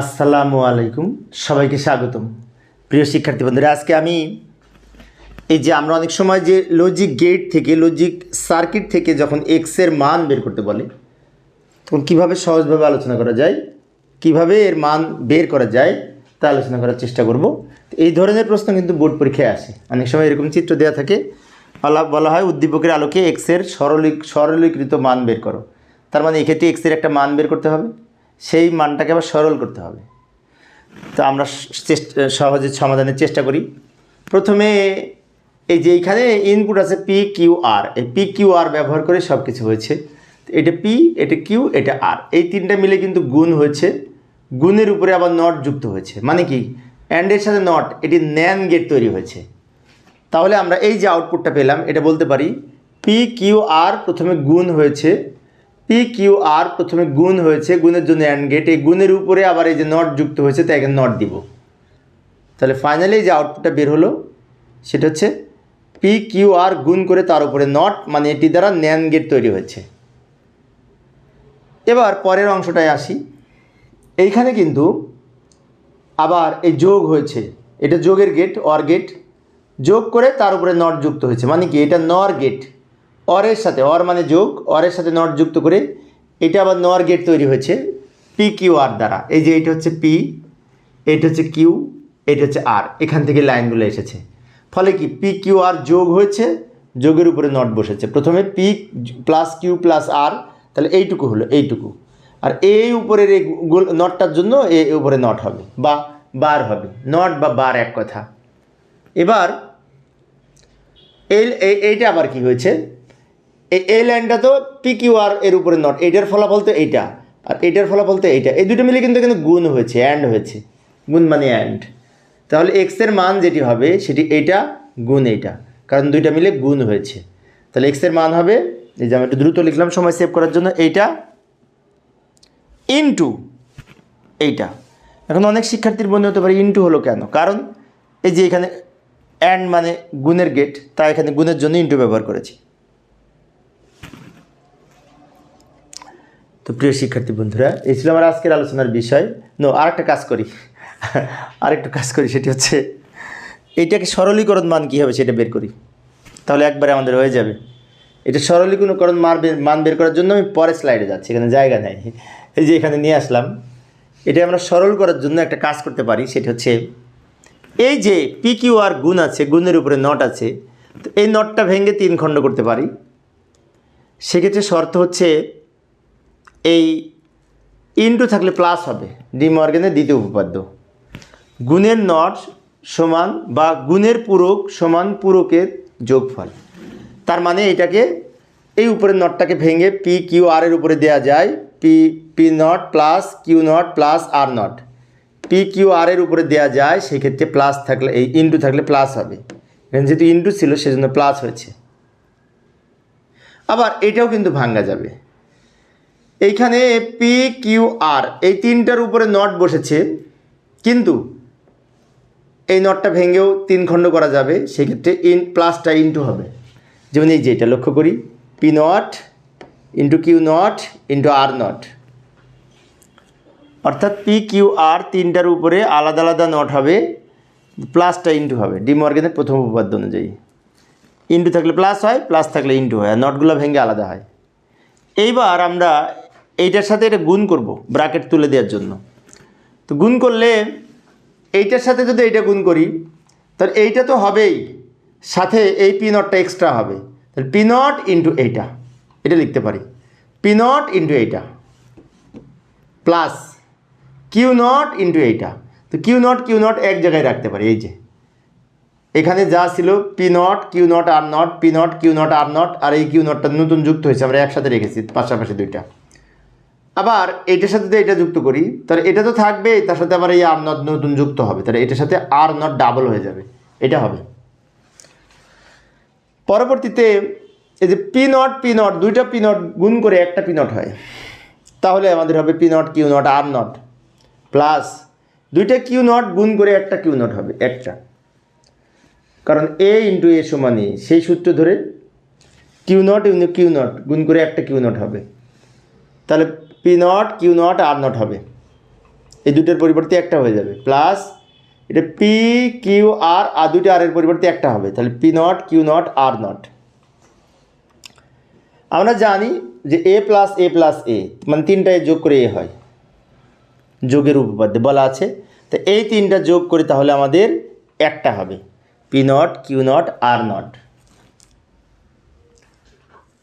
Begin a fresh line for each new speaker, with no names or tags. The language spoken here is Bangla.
আসসালামু আলাইকুম, সবাইকে স্বাগতম। প্রিয় শিক্ষার্থী বন্ধুরা, আজকে আমি এই যে আমরা অনেক সময় যে লজিক গেট থেকে লজিক সার্কিট থেকে যখন এক্সের মান বের করতে বলে, তখন কীভাবে সহজভাবে আলোচনা করা যায়, কীভাবে এর মান বের করা যায়, তা আলোচনা করার চেষ্টা করব। এই ধরনের প্রশ্ন কিন্তু বোর্ড পরীক্ষায় আসে। অনেক সময় এরকম চিত্র দেওয়া থাকে, বলা বলা হয় উদ্দীপকের আলোকে এক্সের সরলীক, সরলীকৃত মান বের করো। তার মানে এক্ষেত্রে এক্সের একটা মান বের করতে হবে। সেই মানটাকে আবার সরল করতে হবে। তো আমরা সহজে সমাধানের চেষ্টা করি। প্রথমে এই যে এইখানে ইনপুট আছে পি কিউ আর এই পি কিউ আর ব্যবহার করে সব কিছু হয়েছে। এটা পি এটা কিউ এটা আর এই তিনটা মিলে কিন্তু গুণ হয়েছে। গুণের উপরে আবার নট যুক্ত হয়েছে। মানে কি? অ্যান্ডের সাথে নট এটি ন্যান গেট তৈরি হয়েছে। তাহলে আমরা এই যে আউটপুটটা পেলাম, এটা বলতে পারি পি কিউ আর প্রথমে গুণ হয়েছে পি কিউ আর প্রথমে গুণ হয়েছে, গুণের জন্য অ্যান্ড গেট এই গুণের উপরে আবার এই যে নট যুক্ত হয়েছে, তাই এখানে নট দিব। তাহলে ফাইনালি যে আউটপুটটা বের হলো, সেটা হচ্ছে পি কিউ আর গুণ করে তার উপরে নট মানে এটি দ্বারা ন্যান গেট তৈরি হয়েছে। এবার পরের অংশটায় আসি। এইখানে কিন্তু আবার এই যোগ হয়েছে। এটা যোগের গেট অর গেট যোগ করে তার উপরে নট যুক্ত হয়েছে। মানে কি? এটা নর গেট অরের সাথে, অর মানে যোগ, অরের সাথে নট যুক্ত করে এটা আবার নর গেট তৈরি হয়েছে পি কিউ আর দ্বারা। এই যে এটা হচ্ছে পি, এটা হচ্ছে কিউ, এটা হচ্ছে আর, এখান থেকে লাইনগুলো এসেছে। ফলে কি? পি কিউ আর যোগ হয়েছে, যোগের উপরে নট বসেছে। প্রথমে P plus Q plus R, তাহলে এইটুকু হলো, এইটুকু। আর এই উপরের এই নটটার জন্য এই উপরে নট হবে, বা বার হবে। নট বা বার এক কথা। এবার, এই, এই- এইটা আবার কি হয়েছে? এই লাইনটা তো পি কিউ আর এর উপরে নট এইটার ফলাফল তো এইটা। আর এইটার ফলাফল তো এইটা। এই দুটো মিলে কিন্তু কিন্তু গুণ হয়েছে অ্যান্ড হয়েছে। গুণ মানে অ্যান্ড তাহলে এক্সের মান যেটি হবে, সেটি এইটা, গুণ এইটা। কারণ দুইটা মিলে গুণ হয়েছে। তাহলে এক্সের মান হবে, এই যে আমি একটু দ্রুত লিখলাম, সময় সেভ করার জন্য, এইটা ইনটু এইটা। এখন অনেক শিক্ষার্থীর মনে হতে পারে ইনটু হলো কেন? কারণ এই যে এখানে অ্যান্ড মানে গুণের গেট তা এখানে গুণের জন্য ইনটু ব্যবহার করেছি। তো প্রিয় শিক্ষার্থী বন্ধুরা, এই ছিল আমার আজকের আলোচনার বিষয়। নো আর একটা কাজ করি। আরেকটা কাজ করি, সেটি হচ্ছে এইটাকে সরলীকরণ মান কী হবে সেটা বের করি। তাহলে একবারে আমাদের হয়ে যাবে। এটা সরলীকরণ মান মান বের করার জন্য আমি পরের স্লাইডে যাচ্ছি, এখানে জায়গা নেই। এই যে এখানে নিয়ে আসলাম এটা আমরা সরল করার জন্য একটা কাজ করতে পারি, সেটা হচ্ছে, এই যে পি কিউ আর গুণ আছে, গুণের উপরে নট আছে, তো এই নটটা ভেঙে তিন খণ্ড করতে পারি। সেক্ষেত্রে শর্ত হচ্ছে এই ইনটু থাকলে প্লাস হবে, ডি মর্গেনের দ্বিতীয় উপপাদ্য। গুণের নট সমান বা গুণের পূরক সমান পূরকের যোগফল। তার মানে এটাকে, এই উপরের নটটাকে ভেঙে পি কিউ আর এর উপরে দেওয়া যায়। P P not plus Q not plus R not P Q R এর উপরে দেওয়া যায়, সেক্ষেত্রে প্লাস থাকলে, এই ইনটু থাকলে প্লাস হবে। এখানে যেহেতু ইনটু ছিল, সেজন্য প্লাস হয়েছে। আবার এটাও কিন্তু ভাঙ্গা যাবে। এইখানে পি কিউ আর এই তিনটার উপরে নট বসেছে। কিন্তু এই নটটা ভেঙেও তিন খণ্ড করা যাবে, সেক্ষেত্রে ইন প্লাসটা ইনটু হবে। যেমন এই যে এটা লক্ষ্য করি P not into Q not into R not অর্থাৎ পি কিউ আর তিনটার উপরে আলাদা আলাদা নট হবে প্লাসটা ইন্টু হবে ডি মর্গেনের প্রথম উপপাদ্য অনুযায়ী। ইন্টু থাকলে প্লাস হয় প্লাস থাকলে ইন্টু হয়, আর নটগুলো ভেঙে আলাদা হয়। এইবার আমরা এইটার সাথে এটা গুণ করব ব্রাকেট তুলে দেওয়ার জন্য। তো গুণ করলে এইটার সাথে যদি এইটা গুণ করি, তাহলে এইটা তো হবেই, সাথে এই পি নটটা এক্সট্রা হবে। তাহলে পি নট ইন্টু এইটা, এটা লিখতে পারি। পি নট ইন্টু এইটা প্লাস কিউ নট ইন্টু এইটা। তো কিউ নট কিউ নট এক জায়গায় রাখতে পারি, এই যে। এখানে যা ছিল, P not, Q not, R not, P not, Q not, R not, আর এই কিউ নটটা নতুন যুক্ত হয়েছে, আমরা একসাথে রেখেছি, পাশাপাশি দুইটা। আবার এটার সাথে যদি এটা যুক্ত করি, তাহলে এটা তো থাকবেই তার সাথে আবার এই আর নট নতুন যুক্ত হবে। তাহলে এটার সাথে আর নট ডাবল হয়ে যাবে। এটা হবে। পরবর্তীতে এই যে পি নট পি নট দুইটা পি নট গুণ করে একটা পি নট হয়। তাহলে আমাদের হবে P not Q not R not plus দুইটা কিউ নট গুণ করে একটা কিউ নট হবে, একটা। কারণ এ ইন্টু এ সমান এ সেই সূত্র ধরে Q not into Q not গুণ করে একটা কিউ নট হবে। তাহলে P not, Q not, R not হবে। এই দুটোর পরিবর্তে একটা হয়ে যাবে। প্লাস এটা পি কিউ আর আর দুটো আর এর পরিবর্তে একটা হবে। তাহলে P not Q not R not. আমরা জানি যে এ প্লাস এ প্লাস এ মানে তিনটায় যোগ করে এ হয়। যোগের উপপাদ্যে বলা আছে। তো এই তিনটা যোগ করে তাহলে আমাদের একটা হবে। P not Q not R not.